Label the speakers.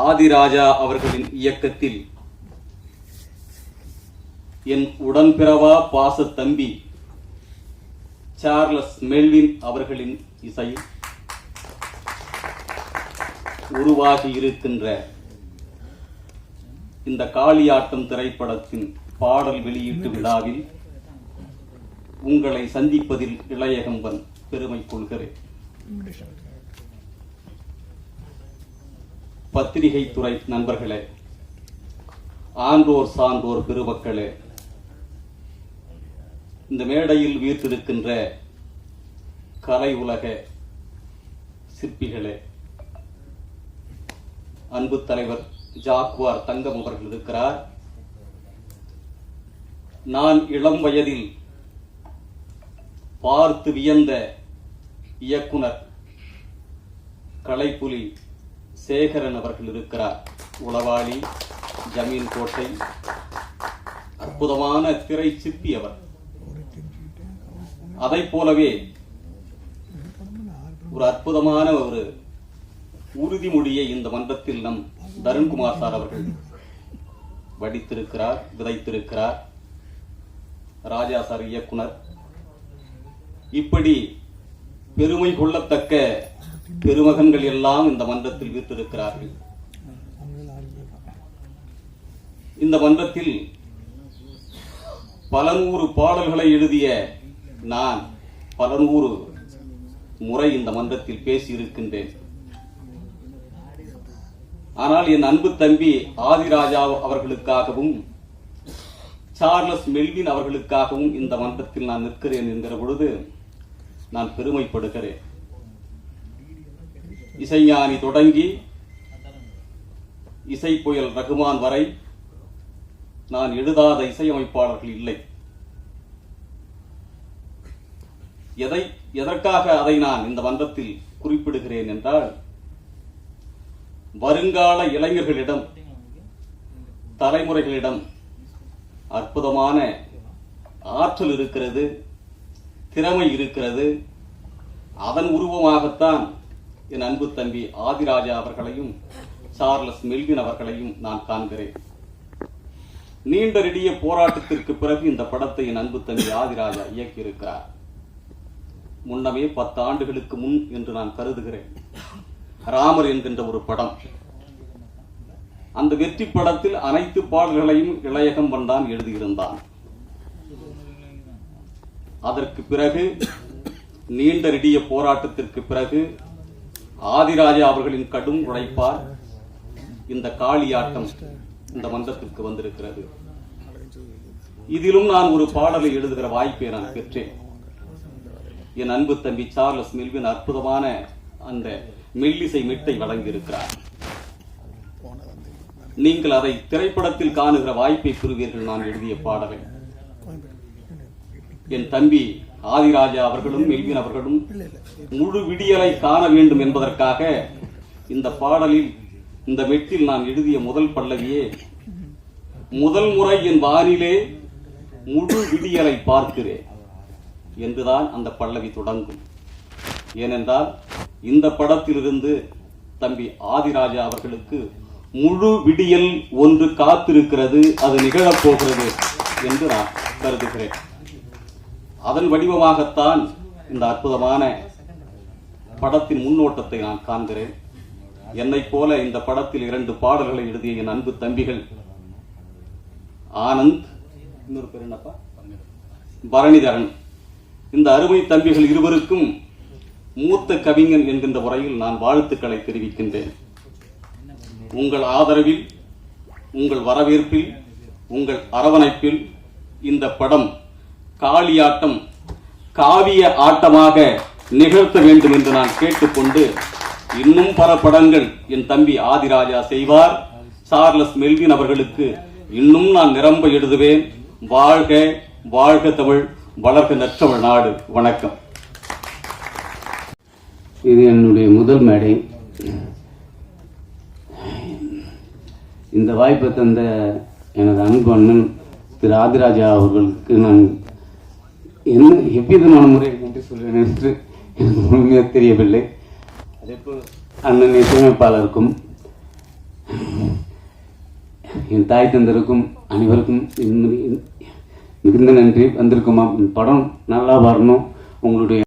Speaker 1: ஆதிராஜா அவர்களின் இயக்கத்தில் என் உடன்பிறவா பாச தம்பி சார்லஸ் மெல்வின் அவர்களின் இசையில் உருவாகி இருக்கின்ற இந்த காளியாட்டம் திரைப்படத்தின் பாடல் வெளியீட்டு விழாவில் உங்களை சந்திப்பதில் இளையகம்பன் பெருமை கொள்கிறேன். பத்திரிகை துறை நண்பர்களே ஆன்றோர் சான்றோர் பெருமக்களே இந்த மேடையில் வீர்த்திருக்கின்ற கலை உலக சிற்பிகளே அன்பு தலைவர் ஜாக்குவார் தங்கம் அவர்கள் இருக்கிறார். நான் இளம் வயதில் பார்த்து வியந்த இயக்குனர் கலைப்புலி சேகரன் அவர்கள் இருக்கிறார். உளவாளி ஜமீன் கோட்டை அற்புதமான திரை சிற்பி அவர். அதைப் போலவே ஒரு அற்புதமான ஒரு உறுதிமொழியை இந்த மன்றத்தில் நம் தருண்குமார் சார் அவர்கள் வடித்திருக்கிறார் விதைத்திருக்கிறார். ராஜா சார் இயக்குனர். இப்படி பெருமை கொள்ளத்தக்க பெருமகன்கள் எல்லாம் இந்த மன்றத்தில் வீற்றிருக்கிறார்கள். இந்த மன்றத்தில் பல நூறு பாடல்களை எழுதிய நான் பல நூறு முறை இந்த மன்றத்தில் பேசியிருக்கின்றேன். ஆனால் என் அன்பு தம்பி ஆதிராஜா அவர்களுக்காகவும் சார்லஸ் மெல்வின் அவர்களுக்காகவும் இந்த மன்றத்தில் நான் நிற்கிறேன் என்கிற பொழுது நான் பெருமைப்படுகிறேன். இசைஞானி தொடங்கி இசை புயல் ரகுமான் வரை நான் எழுதாத இசையமைப்பாளர்கள் இல்லை. எதை எதற்காக அதை நான் இந்த மன்றத்தில் குறிப்பிடுகிறேன் என்றால் வருங்கால இளைஞர்களிடம் தலைமுறைகளிடம் அற்புதமான ஆற்றல் இருக்கிறது திறமை இருக்கிறது. அதன் உருவமாகத்தான் என் அன்பு தம்பி ஆதிராஜா அவர்களையும் சார்லஸ் மெல்வின் அவர்களையும் நான் காண்கிறேன். நீண்ட நெடிய போராட்டத்திற்கு பிறகு இந்த படத்தை என் அன்பு தம்பி ஆதிராஜா இயக்கியிருக்கிறார். முன்னமே பத்து ஆண்டுகளுக்கு முன் என்று நான் கருதுகிறேன். ராமர் என்கின்ற ஒரு படம். அந்த வெற்றி படத்தில் அனைத்து பாடல்களையும் இளையகம்பன் தான் எழுதியிருந்தான். அதற்கு பிறகு நீண்ட நெடிய போராட்டத்திற்கு பிறகு ஆதிராஜா அவர்களின் கடும் உழைப்பால் இந்த காளியாட்டம் இந்த மன்றத்திற்கு வந்திருக்கிறது. இதிலும் நான் ஒரு பாடலை எழுதுகிற வாய்ப்பை நான் பெற்றேன். என் அன்பு தம்பி சார்லஸ் மில்வின் அற்புதமான அந்த மெல்லிசை மிட்டை வழங்கியிருக்கிறார். நீங்கள் அதை திரைப்படத்தில் காணுகிற வாய்ப்பை பெறுவீர்கள் நான் எழுதிய பாடலை. என் தம்பி ஆதிராஜா அவர்களும் மெல்வின் அவர்களும் முழு விடியலை காண வேண்டும் என்பதற்காக இந்த பாடலில் இந்த மெட்டில் நான் எழுதிய முதல் பல்லவியே முதல் முறை என் வானிலே முழு விடியலை பார்க்கிறேன் என்றுதான் அந்த பல்லவி தொடங்கும். ஏனென்றால் இந்த படத்திலிருந்து தம்பி ஆதிராஜா அவர்களுக்கு முழு விடியல் ஒன்று காத்திருக்கிறது அது நிகழப்போகிறது என்று நான் கருதுகிறேன். அதன் வடிவமாகத்தான் இந்த அற்புதமான படத்தின் முன்னோட்டத்தை நான் காண்கிறேன். என்னைப் போல இந்த படத்தில் இரண்டு பாடல்களை எழுதிய என் அன்பு தம்பிகள் ஆனந்த் இன்னொரு பேர் என்னப்பா? பரணிதரன். இந்த அருமை தம்பிகள் இருவருக்கும் மூத்த கவிஞன் என்கின்ற முறையில் நான் வாழ்த்துக்களை தெரிவிக்கின்றேன். உங்கள் ஆதரவில் உங்கள் வரவேற்பில் உங்கள் அரவணைப்பில் இந்த படம் காளியாட்டம் காவிய ஆட்டமாக நிகழ்த்த வேண்டும் என்று நான் கேட்டுக்கொண்டு இன்னும் பல படங்கள் என் தம்பி ஆதிராஜா செய்வார். சார்லஸ் மெல்வின் அவர்களுக்கு இன்னும் நான் நிரம்ப எழுதுவேன். வாழ்க வாழ்க தமிழ் வளர்க நற்றமிழ் நாடு. வணக்கம்.
Speaker 2: இது என்னுடைய முதல் மேடை. இந்த வாய்ப்பை தந்த எனது அன்பு அண்ணன் திரு ஆதிராஜா அவர்களுக்கு நான் என்ன எவ்விதமான முறையில் நன்றி சொல்வேன் என்று எனக்கு முழுமையாக தெரியவில்லை. அதேபோல் அண்ணன் இசையமைப்பாளருக்கும் என் தாய் தந்தருக்கும் அனைவருக்கும் மிகுந்த நன்றி. வந்திருக்குமா? படம் நல்லா வரணும். உங்களுடைய